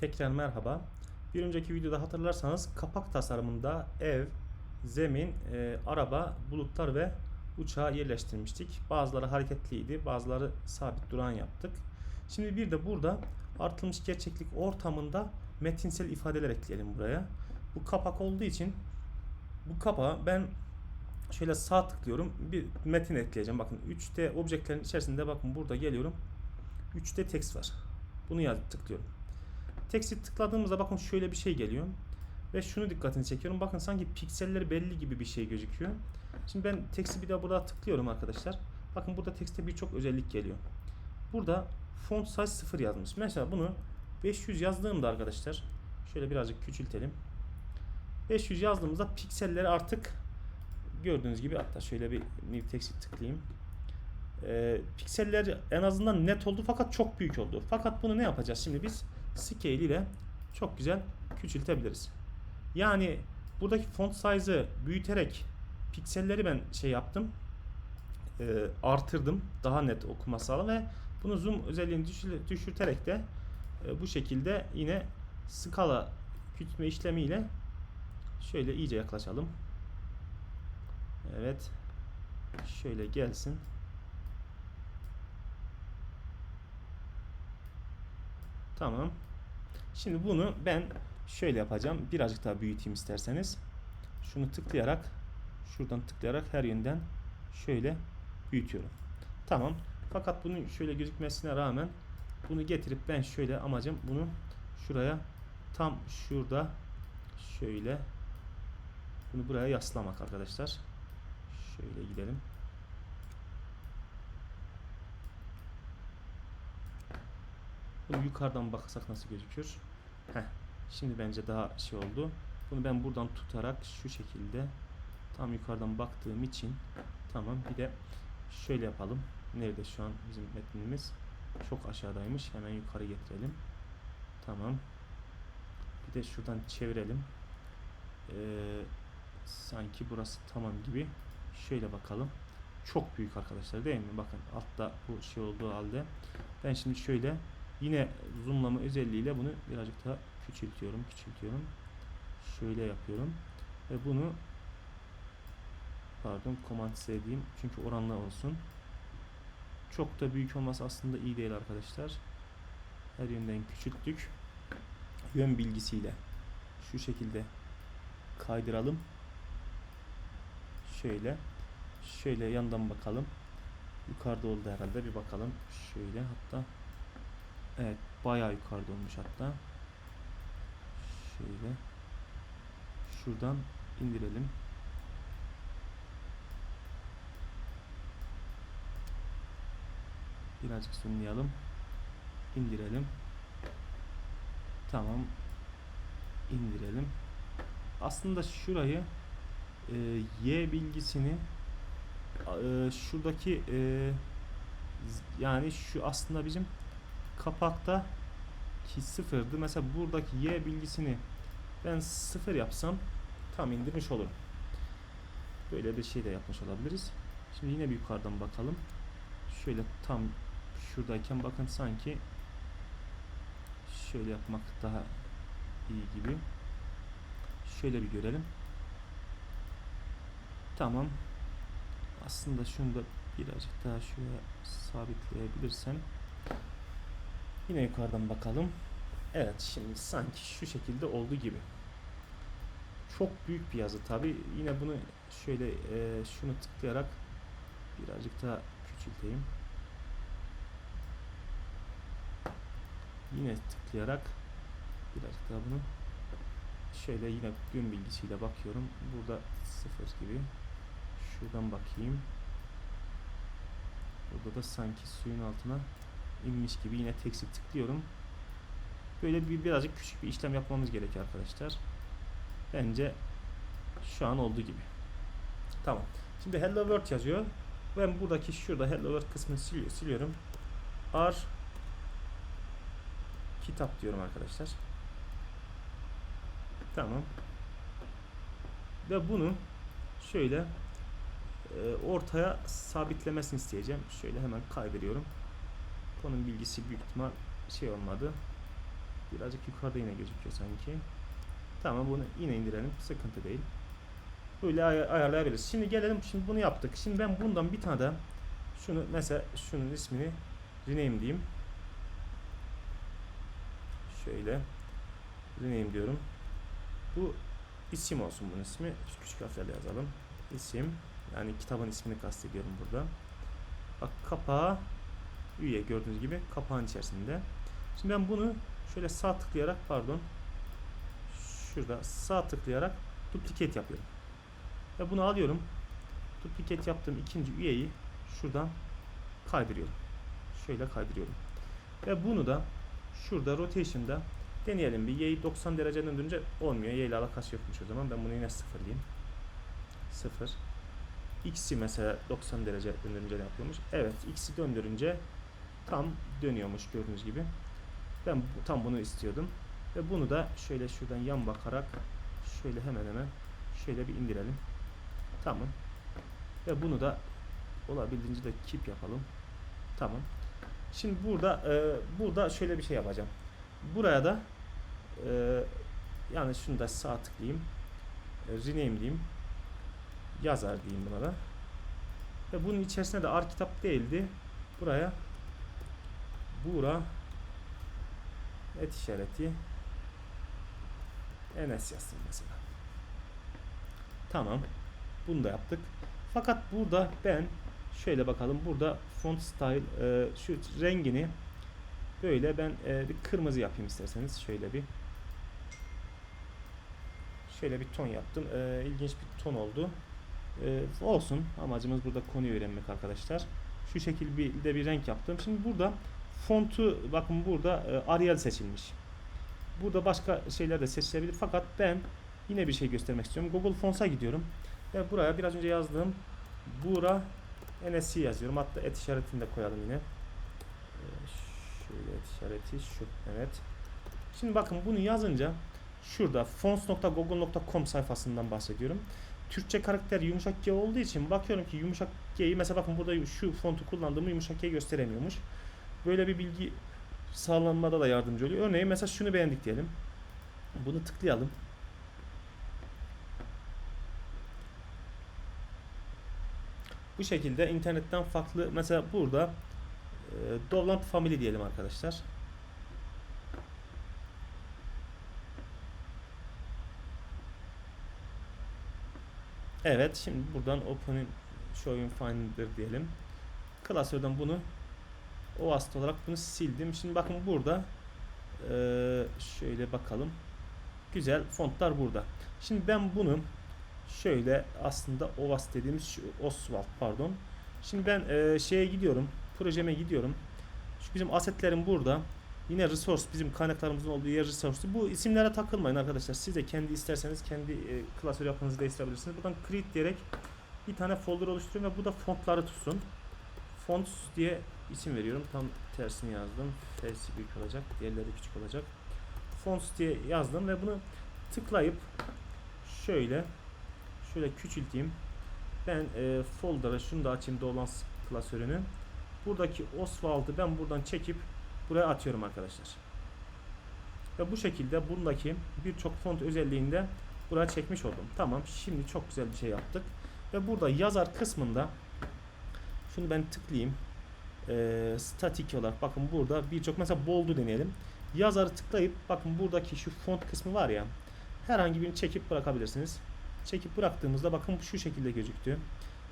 Tekrar merhaba. Bir önceki videoda hatırlarsanız kapak tasarımında ev, zemin, e, araba, bulutlar ve uçağı yerleştirmiştik. Bazıları hareketliydi, bazıları sabit duran yaptık. Şimdi bir de burada artılmış gerçeklik ortamında metinsel ifadeler ekleyelim buraya. Bu kapak olduğu için bu kapağa ben şöyle sağ tıklıyorum. Bir metin ekleyeceğim. Bakın 3D objelerin içerisinde bakın burada geliyorum. 3D text var. Bunu yazıp tıklıyorum. Text'i tıkladığımızda bakın şöyle bir şey geliyor. Ve şunu dikkatini çekiyorum. Bakın sanki pikselleri belli gibi bir şey gözüküyor. Şimdi ben text'i bir daha burada tıklıyorum arkadaşlar. Bakın burada text'te birçok özellik geliyor. Burada font size 0 yazmış. Mesela bunu 500 yazdığımda arkadaşlar şöyle birazcık küçültelim. 500 yazdığımızda pikselleri artık gördüğünüz gibi hatta şöyle bir new text'i tıklayayım. Ee, pikseller en azından net oldu fakat çok büyük oldu. Fakat bunu ne yapacağız şimdi biz? Scale ile çok güzel küçültebiliriz. Yani buradaki font size'ı büyüterek pikselleri ben şey yaptım. e, artırdım. Daha net okuma sağla ve bunu zoom özelliğini düşür- düşürterek de e, bu şekilde yine skala küçültme işlemiyle şöyle iyice yaklaşalım. Evet. Şöyle gelsin. Tamam. Şimdi bunu ben şöyle yapacağım. Birazcık daha büyüteyim isterseniz. Şunu tıklayarak şuradan tıklayarak her yönden şöyle büyütüyorum. Tamam. Fakat bunun şöyle gözükmesine rağmen bunu getirip ben şöyle amacım bunu şuraya tam şurada şöyle bunu buraya yaslamak arkadaşlar. Şöyle gidelim. Bunu yukarıdan baksak nasıl gözükür? Heh. Şimdi bence daha şey oldu. Bunu ben buradan tutarak şu şekilde tam yukarıdan baktığım için tamam bir de şöyle yapalım. Nerede şu an bizim metnimiz? Çok aşağıdaymış. Hemen yukarı getirelim. Tamam. Bir de şuradan çevirelim. Ee, sanki burası tamam gibi. Şöyle bakalım. Çok büyük arkadaşlar değil mi? Bakın altta bu şey olduğu halde. Ben şimdi şöyle yine zoomlama özelliğiyle bunu birazcık daha küçültüyorum, küçültüyorum. Şöyle yapıyorum. Ve bunu pardon command C diyeyim. Çünkü oranlı olsun. Çok da büyük olması aslında iyi değil arkadaşlar. Her yönden küçülttük. Yön bilgisiyle şu şekilde kaydıralım. Şöyle. Şöyle yandan bakalım. Yukarıda oldu herhalde. Bir bakalım. Şöyle hatta. Evet. Bayağı yukarıda olmuş hatta. Şöyle. Şuradan indirelim. Birazcık zoomlayalım. İndirelim. Tamam. İndirelim. Aslında şurayı e, y bilgisini e, şuradaki e, yani şu aslında bizim kapakta ki sıfırdı. Mesela buradaki y bilgisini ben sıfır yapsam tam indirmiş olurum. Böyle bir şey de yapmış olabiliriz. Şimdi yine bir yukarıdan bakalım. Şöyle tam şuradayken bakın sanki şöyle yapmak daha iyi gibi. Şöyle bir görelim. Tamam. Aslında şunu da birazcık daha şuraya sabitleyebilirsem. Yine yukarıdan bakalım. Evet şimdi sanki şu şekilde olduğu gibi. Çok büyük bir yazı tabi. Yine bunu şöyle e, şunu tıklayarak birazcık daha küçülteyim. Yine tıklayarak birazcık daha bunu şöyle yine gün bilgisiyle bakıyorum. Burada sıfır gibi. Şuradan bakayım. Burada da sanki suyun altına inmiş gibi yine teksti tıklıyorum. Böyle bir birazcık küçük bir işlem yapmamız gerekiyor arkadaşlar. Bence şu an olduğu gibi. Tamam. Şimdi Hello World yazıyor. Ben buradaki şurada Hello World kısmını siliyor, siliyorum. R kitap diyorum arkadaşlar. Tamam. Ve bunu şöyle e, ortaya sabitlemesini isteyeceğim. Şöyle hemen kaydırıyorum. Konum bilgisi büyük ihtimal şey olmadı. Birazcık yukarıda yine gözüküyor sanki. Tamam bunu yine indirelim. Sıkıntı değil. Böyle ay- ayarlayabiliriz. Şimdi gelelim şimdi bunu yaptık. Şimdi ben bundan bir tane de şunu mesela şunun ismini rename diyeyim. Şöyle rename diyorum. Bu isim olsun bunun ismi. Şu küçük harflerle yazalım. İsim yani kitabın ismini kastediyorum burada. Bak kapağı üye gördüğünüz gibi kapağın içerisinde. Şimdi ben bunu şöyle sağ tıklayarak pardon şurada sağ tıklayarak duplicate yapıyorum. Ve bunu alıyorum. Duplicate yaptığım ikinci üyeyi şuradan kaydırıyorum. Şöyle kaydırıyorum. Ve bunu da şurada rotation'da deneyelim bir. Y'yi 90 dereceden döndürünce olmuyor. Y ile alakası yokmuş o zaman. Ben bunu yine sıfırlayayım. Sıfır. X'i mesela 90 derece döndürünce ne yapıyormuş? Evet. X'i döndürünce tam dönüyormuş gördüğünüz gibi. Ben tam bunu istiyordum. Ve bunu da şöyle şuradan yan bakarak şöyle hemen hemen şöyle bir indirelim. Tamam. Ve bunu da olabildiğince de keep yapalım. Tamam. Şimdi burada e, burada şöyle bir şey yapacağım. Buraya da e, yani şunu da sağ tıklayayım. E, rename diyeyim. Yazar diyeyim buna da. Ve bunun içerisinde de ar kitap değildi. Buraya Buğra et işareti Enes yazsın mesela. Tamam. Bunu da yaptık. Fakat burada ben şöyle bakalım. Burada font style e, şu rengini böyle ben e, bir kırmızı yapayım isterseniz. Şöyle bir şöyle bir ton yaptım. E, ilginç bir ton oldu. E, olsun. Amacımız burada konuyu öğrenmek arkadaşlar. Şu şekilde bir renk yaptım. Şimdi burada fontu bakın burada e, Arial seçilmiş. Burada başka şeyler de seçilebilir. Fakat ben yine bir şey göstermek istiyorum. Google Fonts'a gidiyorum. Ve buraya biraz önce yazdığım Buğra NSC yazıyorum. Hatta et işaretini de koyalım yine. Ee, Şöyle et işareti şu. Evet. Şimdi bakın bunu yazınca şurada fonts.google.com sayfasından bahsediyorum. Türkçe karakter yumuşak G olduğu için bakıyorum ki yumuşak G'yi mesela bakın burada şu fontu kullandığımı yumuşak G gösteremiyormuş. Böyle bir bilgi sağlanmada da yardımcı oluyor. Örneğin mesela şunu beğendik diyelim. Bunu tıklayalım. Bu şekilde internetten farklı mesela burada e, Dovland Family diyelim arkadaşlar. Evet şimdi buradan Open Show in Finder diyelim. Klasörden bunu OAST olarak bunu sildim. Şimdi bakın burada e, şöyle bakalım. Güzel fontlar burada. Şimdi ben bunu şöyle aslında OWASP dediğimiz şu Oswald pardon. Şimdi ben e, şeye gidiyorum. Projeme gidiyorum. Şu bizim asetlerim burada. Yine resource bizim kaynaklarımızın olduğu yer resource. Bu isimlere takılmayın arkadaşlar. Siz de kendi isterseniz kendi e, klasör yapmanızı değiştirebilirsiniz. Buradan create diyerek bir tane folder oluşturuyorum ve bu da fontları tutsun. Fonts diye isim veriyorum. Tam tersini yazdım. F'si büyük olacak. Diğerleri küçük olacak. Fonts diye yazdım ve bunu tıklayıp şöyle şöyle küçülteyim. Ben e, folder'a şunu da açayım Dolans klasörünü. Buradaki Oswald'ı ben buradan çekip buraya atıyorum arkadaşlar. Ve bu şekilde bundaki birçok font özelliğinde buraya çekmiş oldum. Tamam. Şimdi çok güzel bir şey yaptık. Ve burada yazar kısmında şunu ben tıklayayım. E, statik olarak bakın burada birçok mesela bold'u deneyelim. Yazarı tıklayıp bakın buradaki şu font kısmı var ya herhangi birini çekip bırakabilirsiniz. Çekip bıraktığımızda bakın şu şekilde gözüktü.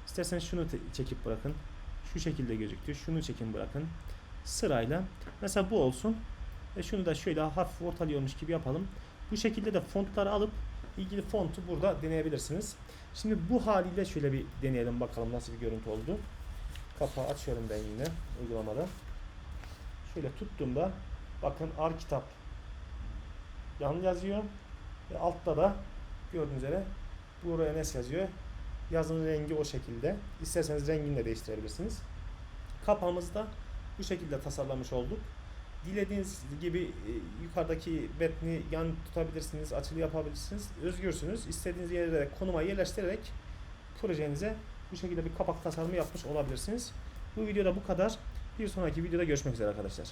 İsterseniz şunu çekip bırakın. Şu şekilde gözüktü. Şunu çekin bırakın. Sırayla. Mesela bu olsun. Ve şunu da şöyle hafif ortalıyormuş gibi yapalım. Bu şekilde de fontları alıp ilgili fontu burada deneyebilirsiniz. Şimdi bu haliyle şöyle bir deneyelim bakalım nasıl bir görüntü oldu. Kapağı açıyorum ben yine uygulamada. Şöyle tuttuğumda bakın ar kitap yan yazıyor ve altta da gördüğünüz üzere buraya ne yazıyor. Yazının rengi o şekilde. İsterseniz rengini de değiştirebilirsiniz. Kapağımızı da bu şekilde tasarlamış olduk. Dilediğiniz gibi e, yukarıdaki metni yan tutabilirsiniz, açılı yapabilirsiniz. Özgürsünüz. İstediğiniz yere konuma yerleştirerek projenize bu şekilde bir kapak tasarımı yapmış olabilirsiniz. Bu videoda bu kadar. Bir sonraki videoda görüşmek üzere arkadaşlar.